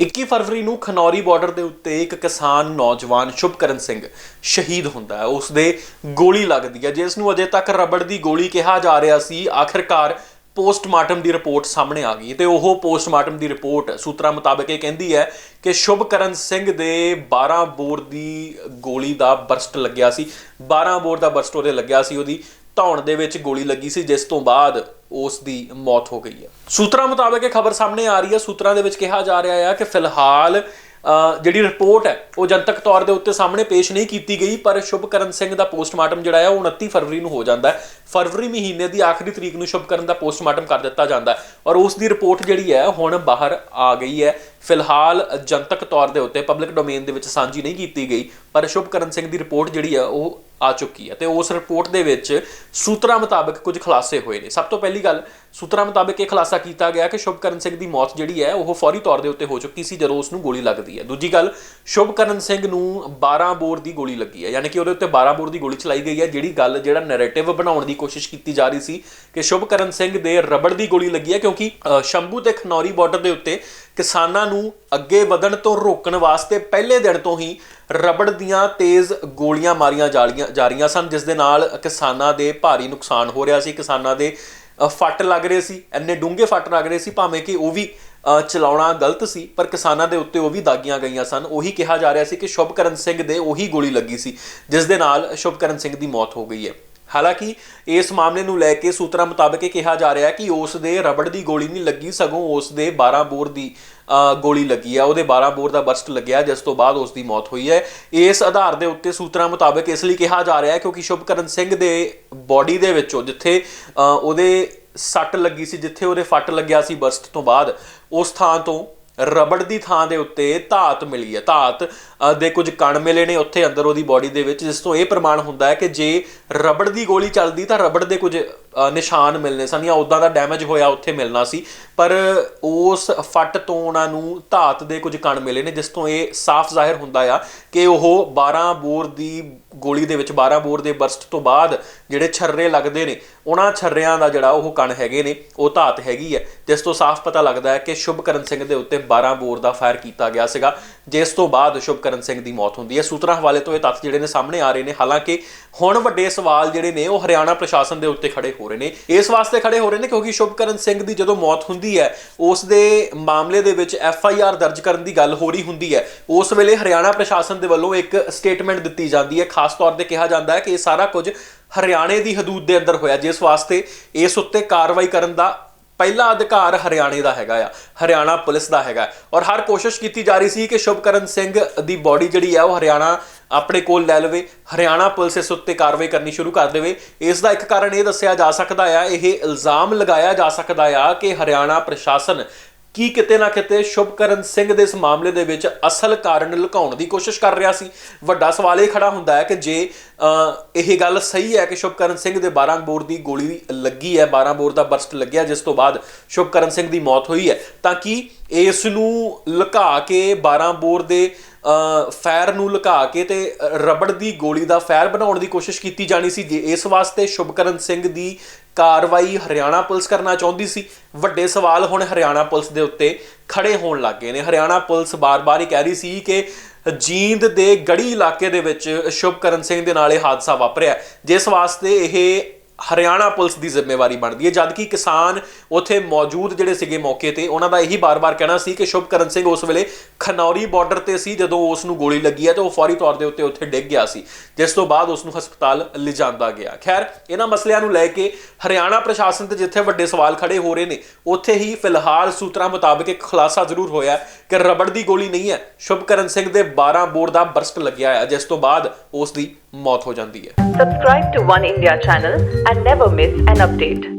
21 ਫਰਵਰੀ ਨੂੰ ਖਨੌਰੀ ਬਾਰਡਰ ਦੇ ਉੱਤੇ ਇੱਕ ਕਿਸਾਨ ਨੌਜਵਾਨ ਸ਼ੁਭਕਰਨ ਸਿੰਘ ਸ਼ਹੀਦ ਹੁੰਦਾ ਹੈ। ਉਸ ਦੇ ਗੋਲੀ ਲੱਗਦੀ ਹੈ, ਜਿਸ ਨੂੰ ਅਜੇ ਤੱਕ ਰਬੜ ਦੀ ਗੋਲੀ ਕਿਹਾ ਜਾ ਰਿਹਾ ਸੀ। ਆਖਿਰਕਾਰ ਪੋਸਟਮਾਰਟਮ ਦੀ ਰਿਪੋਰਟ ਸਾਹਮਣੇ ਆ ਗਈ ਤੇ ਉਹ ਪੋਸਟਮਾਰਟਮ ਦੀ ਰਿਪੋਰਟ ਸੂਤਰਾਂ ਮੁਤਾਬਕ ਇਹ ਕਹਿੰਦੀ ਹੈ ਕਿ ਸ਼ੁਭਕਰਨ ਸਿੰਘ ਦੇ 12 ਬੋਰ ਦੀ ਗੋਲੀ ਦਾ ਬਰਸਟ ਲੱਗਿਆ ਸੀ। 12 ਬੋਰ ਦਾ ਬਰਸਟ ਉਹਦੇ ਲੱਗਿਆ ਸੀ। ਉਹਦੀ ਧੌਣ ਦੇ ਵਿੱਚ ਗੋਲੀ ਲੱਗੀ ਸੀ, ਜਿਸ ਤੋਂ ਬਾਅਦ ਉਸ ਦੀ ਮੌਤ ਹੋ ਗਈ ਹੈ। ਸੂਤਰਾਂ ਮੁਤਾਬਕ ਇਹ ਖਬਰ ਸਾਹਮਣੇ ਆ ਰਹੀ ਹੈ। ਸੂਤਰਾਂ ਦੇ ਵਿੱਚ ਕਿਹਾ ਜਾ ਰਿਹਾ ਹੈ ਕਿ ਫਿਲਹਾਲ ਜਿਹੜੀ ਰਿਪੋਰਟ ਹੈ, ਉਹ ਜਨਤਕ ਤੌਰ ਦੇ ਉੱਤੇ ਸਾਹਮਣੇ ਪੇਸ਼ ਨਹੀਂ ਕੀਤੀ ਗਈ, ਪਰ ਸ਼ੁਭਕਰਨ ਸਿੰਘ ਦਾ ਪੋਸਟਮਾਰਟਮ ਜਿਹੜਾ ਹੈ ਉਹ 29 ਫਰਵਰੀ ਨੂੰ ਹੋ ਜਾਂਦਾ ਹੈ। ਫਰਵਰੀ ਮਹੀਨੇ ਦੀ ਆਖਰੀ ਤਰੀਕ ਨੂੰ ਸ਼ੁਭਕਰਨ ਦਾ ਪੋਸਟਮਾਰਟਮ ਕਰ ਦਿੱਤਾ ਜਾਂਦਾ ਹੈ ਔਰ ਉਸ ਦੀ ਰਿਪੋਰਟ ਜਿਹੜੀ ਹੈ, ਹੁਣ ਬਾਹਰ ਆ ਗਈ ਹੈ। ਫਿਲਹਾਲ, ਜਨਤਕ ਤੌਰ ਦੇ ਉੱਤੇ, ਪਬਲਿਕ ਡੋਮੇਨ ਦੇ ਵਿੱਚ ਸਾਂਝੀ ਨਹੀਂ ਕੀਤੀ ਗਈ, ਪਰ ਸ਼ੁਭਕਰਨ ਸਿੰਘ ਦੀ ਰਿਪੋਰਟ ਜਿਹੜੀ ਹੈ, ਉਹ ਆ ਚੁੱਕੀ ਹੈ ਤੇ ਉਸ ਰਿਪੋਰਟ ਦੇ ਵਿੱਚ ਸੂਤਰਾਂ ਮੁਤਾਬਕ ਕੁਝ ਖੁਲਾਸੇ ਹੋਏ ਨੇ। ਸਭ ਤੋਂ ਪਹਿਲੀ ਗੱਲ, ਸੂਤਰਾਂ ਮੁਤਾਬਕ ਇਹ ਖੁਲਾਸਾ ਕੀਤਾ ਗਿਆ ਕਿ ਸ਼ੁਭਕਰਨ ਸਿੰਘ ਦੀ ਮੌਤ ਜਿਹੜੀ ਹੈ, ਉਹ ਫੌਰੀ ਤੌਰ ਦੇ ਉੱਤੇ ਹੋ ਚੁੱਕੀ ਸੀ ਜਦੋਂ ਉਸ ਨੂੰ ਗੋਲੀ ਲੱਗਦੀ ਹੈ। ਦੂਜੀ ਗੱਲ, ਸ਼ੁਭਕਰਨ ਸਿੰਘ ਨੂੰ 12 ਬੋਰ ਦੀ ਗੋਲੀ ਲੱਗੀ ਹੈ। ਯਾਨੀ ਕਿ ਉਹਦੇ ਉੱਤੇ 12 ਬੋਰ ਦੀ ਗੋਲੀ ਚਲਾਈ ਗਈ ਹੈ, ਜਿਹੜੀ ਗੱਲ, ਜਿਹੜਾ ਨੈਰੇਟਿਵ ਬਣਾਉਣ ਦੀ ਕੋਸ਼ਿਸ਼ ਕੀਤੀ ਜਾ ਰਹੀ ਸੀ ਕਿ ਸ਼ੁਭਕਰਨ ਸਿੰਘ ਦੇ ਰਬੜ ਦੀ ਗੋਲੀ ਲੱਗੀ ਹੈ, ਕਿਉਂਕਿ ਸ਼ੰਭੂ ਤੇ ਖਨੌਰੀ ਬਾਰਡਰ ਦੇ ਉੱਤੇ ਕਿਸਾਨਾਂ ਨੂੰ ਅੱਗੇ ਵਧਣ ਤੋਂ ਰੋਕਣ ਵਾਸਤੇ ਪਹਿਲੇ ਦਿਨ ਤੋਂ ਹੀ ਰਬੜ ਦੀਆਂ ਤੇਜ਼ ਗੋਲੀਆਂ ਮਾਰੀਆਂ ਜਾਲੀਆਂ ਜਾ ਰਹੀਆਂ ਸਨ, ਜਿਸ ਦੇ ਨਾਲ ਕਿਸਾਨਾਂ ਦੇ ਭਾਰੀ ਨੁਕਸਾਨ ਹੋ ਰਿਹਾ ਸੀ। ਕਿਸਾਨਾਂ ਦੇ ਫੱਟ ਲੱਗ ਰਹੇ ਸੀ। ਇੰਨੇ ਡੂੰਘੇ ਫੱਟ ਲੱਗ ਰਹੇ ਸੀ, ਭਾਵੇਂ ਕਿ ਉਹ ਵੀ ਚਲਾਉਣਾ ਗਲਤ ਸੀ, ਪਰ ਕਿਸਾਨਾਂ ਦੇ ਉੱਤੇ ਉਹ ਵੀ ਦਾਗੀਆਂ ਗਈਆਂ ਸਨ। ਉਹੀ ਕਿਹਾ ਜਾ ਰਿਹਾ ਸੀ ਕਿ ਸ਼ੁਭਕਰਨ ਸਿੰਘ ਦੇ ਉਹੀ ਗੋਲੀ ਲੱਗੀ ਸੀ, ਜਿਸ ਦੇ ਨਾਲ ਸ਼ੁਭਕਰਨ ਸਿੰਘ ਦੀ ਮੌਤ ਹੋ ਗਈ ਹੈ। ਹਾਲਾਂਕਿ ਇਸ ਮਾਮਲੇ ਨੂੰ ਲੈ ਕੇ ਸੂਤਰਾਂ ਮੁਤਾਬਕ ਇਹ ਕਿਹਾ ਜਾ ਰਿਹਾ ਹੈ ਕਿ ਉਸ ਦੇ ਰਬੜ ਦੀ ਗੋਲੀ ਨਹੀਂ ਲੱਗੀ, ਸਗੋਂ ਉਸ ਦੇ 12 ਬੋਰ ਦੀ ਗੋਲੀ ਲੱਗੀ ਹੈ ਉਹਦੇ 12 ਬੋਰ ਦਾ ਬਰਸਟ ਲੱਗਿਆ, ਜਿਸ ਤੋਂ ਬਾਅਦ ਉਸ ਦੀ ਮੌਤ ਹੋਈ ਹੈ। ਇਸ ਆਧਾਰ ਦੇ ਉੱਤੇ ਸੂਤਰਾਂ ਮੁਤਾਬਕ ਇਸ ਲਈ ਕਿਹਾ ਜਾ ਰਿਹਾ ਹੈ ਕਿਉਂਕਿ ਸ਼ੁਭਕਰਨ ਸਿੰਘ ਦੇ ਬਾਡੀ ਦੇ ਵਿੱਚੋਂ ਜਿੱਥੇ ਉਹਦੇ ਸੱਟ ਲੱਗੀ ਸੀ, ਜਿੱਥੇ ਉਹਦੇ ਫੱਟ ਲੱਗਿਆ ਸੀ ਬਰਸਟ ਤੋਂ ਬਾਅਦ, ਉਸ ਥਾਂ ਤੋਂ ਰਬੜ ਦੀ ਥਾਂ ਦੇ ਉੱਤੇ ਧਾਤ ਮਿਲੀ ਹੈ। ਧਾਤ ਅ, ਦੇ ਕੁਝ ਕਣ ਮਿਲੇ ਨੇ ਉੱਥੇ ਅੰਦਰ ਉਹਦੀ ਬਾਡੀ ਦੇ ਵਿੱਚ ਜਿਸ ਤੋਂ ਇਹ ਪ੍ਰਮਾਣ ਹੁੰਦਾ ਹੈ ਕਿ ਜੇ ਰਬੜ ਦੀ ਗੋਲੀ ਚੱਲਦੀ ਤਾਂ ਰਬੜ ਦੇ ਕੁਝ ਨਿਸ਼ਾਨ ਮਿਲਨੇ ਸਨ ਜਾਂ ਉਦਾਂ ਦਾ ਡੈਮੇਜ ਹੋਇਆ ਉੱਥੇ ਮਿਲਣਾ ਸੀ। ਪਰ ਉਸ ਫੱਟ ਤੋਂ ਉਹਨਾਂ ਨੂੰ ਧਾਤ ਦੇ ਕੁਝ ਕਣ ਮਿਲੇ ਨੇ, ਜਿਸ ਤੋਂ ਇਹ ਸਾਫ਼ ਜ਼ਾਹਿਰ ਹੁੰਦਾ ਆ ਕਿ ਉਹ 12 ਬੋਰ ਦੀ ਗੋਲੀ ਦੇ ਵਿੱਚ 12 ਬੋਰ ਦੇ ਬਰਸਟ ਤੋਂ ਬਾਅਦ ਜਿਹੜੇ ਛਰਰੇ ਲੱਗਦੇ ਨੇ, ਉਹਨਾਂ ਛਰਰਿਆਂ ਦਾ ਜਿਹੜਾ ਉਹ ਕਣ ਹੈਗੇ ਨੇ, ਉਹ ਧਾਤ ਹੈਗੀ ਹੈ। ਜਿਸ ਤੋਂ ਸਾਫ਼ ਪਤਾ ਲੱਗਦਾ ਹੈ ਕਿ ਸ਼ੁਭਕਰਨ ਸਿੰਘ ਦੇ ਉੱਤੇ 12 ਬੋਰ ਦਾ ਫਾਇਰ ਕੀਤਾ ਗਿਆ ਸੀਗਾ, ਜਿਸ ਤੋਂ ਬਾਅਦ ਸ਼ੁਭਕਰਨ ਸਿੰਘ ਦੀ ਮੌਤ ਹੁੰਦੀ ਹੈ। ਸੂਤਰਾਂ ਹਵਾਲੇ ਤੋਂ ਇਹ ਤੱਥ ਜਿਹੜੇ ਨੇ ਸਾਹਮਣੇ ਆ ਰਹੇ ਨੇ। ਹਾਲਾਂਕਿ ਹੁਣ ਵੱਡੇ ਸਵਾਲ ਜਿਹੜੇ ਨੇ, ਉਹ ਹਰਿਆਣਾ ਪ੍ਰਸ਼ਾਸਨ ਦੇ ਉੱਤੇ ਖੜੇ ਹੋ ਰਹੇ ਨੇ। ਇਸ ਵਾਸਤੇ ਖੜੇ ਹੋ ਰਹੇ ਨੇ ਕਿਉਂਕਿ ਸ਼ੁਭਕਰਨ ਸਿੰਘ ਦੀ ਜਦੋਂ ਮੌਤ ਹੁੰਦੀ ਹੈ, ਉਸ ਦੇ ਮਾਮਲੇ ਦੇ ਵਿੱਚ ਐਫ ਆਈ ਆਰ ਦਰਜ ਕਰਨ ਦੀ ਗੱਲ ਹੋ ਰਹੀ ਹੁੰਦੀ ਹੈ। ਉਸ ਵੇਲੇ ਹਰਿਆਣਾ ਪ੍ਰਸ਼ਾਸਨ ਦੇ ਵੱਲੋਂ ਇੱਕ ਸਟੇਟਮੈਂਟ ਦਿੱਤੀ ਜਾਂਦੀ ਹੈ। ਖਾਸ ਤੌਰ ਤੇ ਕਿਹਾ ਜਾਂਦਾ ਹੈ ਕਿ ਇਹ ਸਾਰਾ ਕੁਝ ਹਰਿਆਣੇ ਦੀ ਹਦੂਦ ਦੇ ਅੰਦਰ ਹੋਇਆ, ਜਿਸ ਵਾਸਤੇ ਇਸ ਉੱਤੇ ਕਾਰਵਾਈ ਕਰਨ ਦਾ ਪਹਿਲਾ ਅਧਿਕਾਰ ਹਰਿਆਣੇ ਦਾ ਹੈਗਾ ਆ, ਹਰਿਆਣਾ ਪੁਲਿਸ ਦਾ ਹੈਗਾ। ਔਰ ਹਰ ਕੋਸ਼ਿਸ਼ ਕੀਤੀ ਜਾ ਰਹੀ ਸੀ ਕਿ ਸ਼ੁਭਕਰਨ ਸਿੰਘ ਦੀ ਬਾਡੀ ਜਿਹੜੀ ਆ ਉਹ ਹਰਿਆਣਾ ਆਪਣੇ ਕੋਲ ਲੈ ਲਵੇ। ਹਰਿਆਣਾ ਪੁਲਿਸ ਇਸ ਉੱਤੇ ਕਾਰਵਾਈ ਕਰਨੀ ਸ਼ੁਰੂ ਕਰ ਦੇਵੇ। ਇਸ ਦਾ ਇੱਕ ਕਾਰਨ ਇਹ ਦੱਸਿਆ ਜਾ ਸਕਦਾ ਆ, ਇਹ ਇਲਜ਼ਾਮ ਲਗਾਇਆ ਜਾ ਸਕਦਾ ਆ ਕਿ ਹਰਿਆਣਾ ਪ੍ਰਸ਼ਾਸਨ ਕੀ ਕਿਤੇ ਨਾ ਕਿਤੇ ਸ਼ੁਭਕਰਨ ਸਿੰਘ ਦੇ ਇਸ ਮਾਮਲੇ ਦੇ ਵਿੱਚ ਅਸਲ ਕਾਰਨ ਲੁਕਾਉਣ ਦੀ ਕੋਸ਼ਿਸ਼ ਕਰ ਰਿਹਾ ਸੀ। ਵੱਡਾ ਸਵਾਲ ਇਹ ਖੜਾ ਹੁੰਦਾ ਹੈ ਕਿ ਜੇ ਇਹ ਗੱਲ ਸਹੀ ਹੈ ਕਿ ਸ਼ੁਭਕਰਨ ਸਿੰਘ ਦੇ 12 ਬੋਰ ਦੀ ਗੋਲੀ ਲੱਗੀ ਹੈ 12 ਬੋਰ ਦਾ ਬਰਸਟ ਲੱਗਿਆ, ਜਿਸ ਤੋਂ ਬਾਅਦ ਸ਼ੁਭਕਰਨ ਸਿੰਘ ਦੀ ਮੌਤ ਹੋਈ ਹੈ, ਤਾਂ ਕਿ ਇਸ ਨੂੰ ਲੁਕਾ ਕੇ 12 ਬੋਰ ਦੇ ਫਾਇਰ ਨੂੰ ਲੁਕਾ ਕੇ ਤੇ ਰਬੜ ਦੀ ਗੋਲੀ ਦਾ ਫਾਇਰ ਬਣਾਉਣ ਦੀ ਕੋਸ਼ਿਸ਼ ਕੀਤੀ ਜਾਣੀ ਸੀ, ਜੇ ਇਸ ਵਾਸਤੇ ਸ਼ੁਭਕਰਨ ਸਿੰਘ ਦੀ ਕਾਰਵਾਈ ਹਰਿਆਣਾ ਪੁਲਿਸ ਕਰਨਾ ਚਾਹੁੰਦੀ ਸੀ। ਵੱਡੇ ਸਵਾਲ ਹੁਣ ਹਰਿਆਣਾ ਪੁਲਿਸ ਦੇ ਉੱਤੇ ਖੜੇ ਹੋਣ ਲੱਗ ਗਏ ਨੇ। ਹਰਿਆਣਾ ਪੁਲਿਸ ਬਾਰ-ਬਾਰ ਹੀ ਕਹਿ ਰਹੀ ਸੀ ਕਿ ਜੀਂਦ ਦੇ ਗੜੀ ਇਲਾਕੇ ਦੇ ਵਿੱਚ ਸ਼ੁਭਕਰਨ ਸਿੰਘ ਦੇ ਨਾਲ ਇਹ ਹਾਦਸਾ ਵਾਪਰਿਆ। ਜਿਸ ਵਾਸਤੇ ਇਹ ਹਰਿਆਣਾ ਪੁਲਿਸ ਦੀ ਜ਼ਿੰਮੇਵਾਰੀ ਬਣਦੀ ਹੈ, ਜਦਕਿ ਕਿਸਾਨ ਉੱਥੇ ਮੌਜੂਦ ਜਿਹੜੇ ਸੀਗੇ ਮੌਕੇ ਤੇ, ਉਹਨਾਂ ਦਾ ਇਹੀ ਬਾਰ-ਬਾਰ ਕਹਿਣਾ ਸੀ ਕਿ ਸ਼ੁਭਕਰਨ ਸਿੰਘ ਉਸ ਵੇਲੇ ਖਨੌਰੀ ਬਾਰਡਰ ਤੇ ਸੀ, ਜਦੋਂ ਉਸ ਨੂੰ ਗੋਲੀ ਲੱਗੀ ਹੈ ਤੇ ਉਹ ਫੌਰੀ ਤੌਰ ਦੇ ਉੱਤੇ ਉੱਥੇ ਡਿੱਗ ਗਿਆ ਸੀ, ਜਿਸ ਤੋਂ ਬਾਅਦ ਉਸ ਨੂੰ ਹਸਪਤਾਲ ਲਿਜਾਂਦਾ ਗਿਆ। ਖੈਰ, ਇਹਨਾਂ ਮਸਲਿਆਂ ਨੂੰ ਲੈ ਕੇ ਹਰਿਆਣਾ ਪ੍ਰਸ਼ਾਸਨ ਤੇ ਜਿੱਥੇ ਵੱਡੇ ਸਵਾਲ ਖੜੇ ਹੋ ਰਹੇ ਨੇ, ਉੱਥੇ ਹੀ ਫਿਲਹਾਲ ਸੂਤਰਾਂ ਮੁਤਾਬਕ ਇੱਕ ਖੁਲਾਸਾ ਜ਼ਰੂਰ ਹੋਇਆ ਕਿ ਰਬੜ ਦੀ ਗੋਲੀ ਨਹੀਂ ਹੈ, ਸ਼ੁਭਕਰਨ ਸਿੰਘ ਦੇ 12 ਬੋਰ ਦਾ ਬਰਸਟ ਲੱਗਿਆ ਹੈ, ਜਿਸ ਤੋਂ ਬਾਅਦ ਉਸ ਦੀ ਮੌਤ ਹੋ ਜਾਂਦੀ ਹੈ Subscribe to One India channel and never miss an update.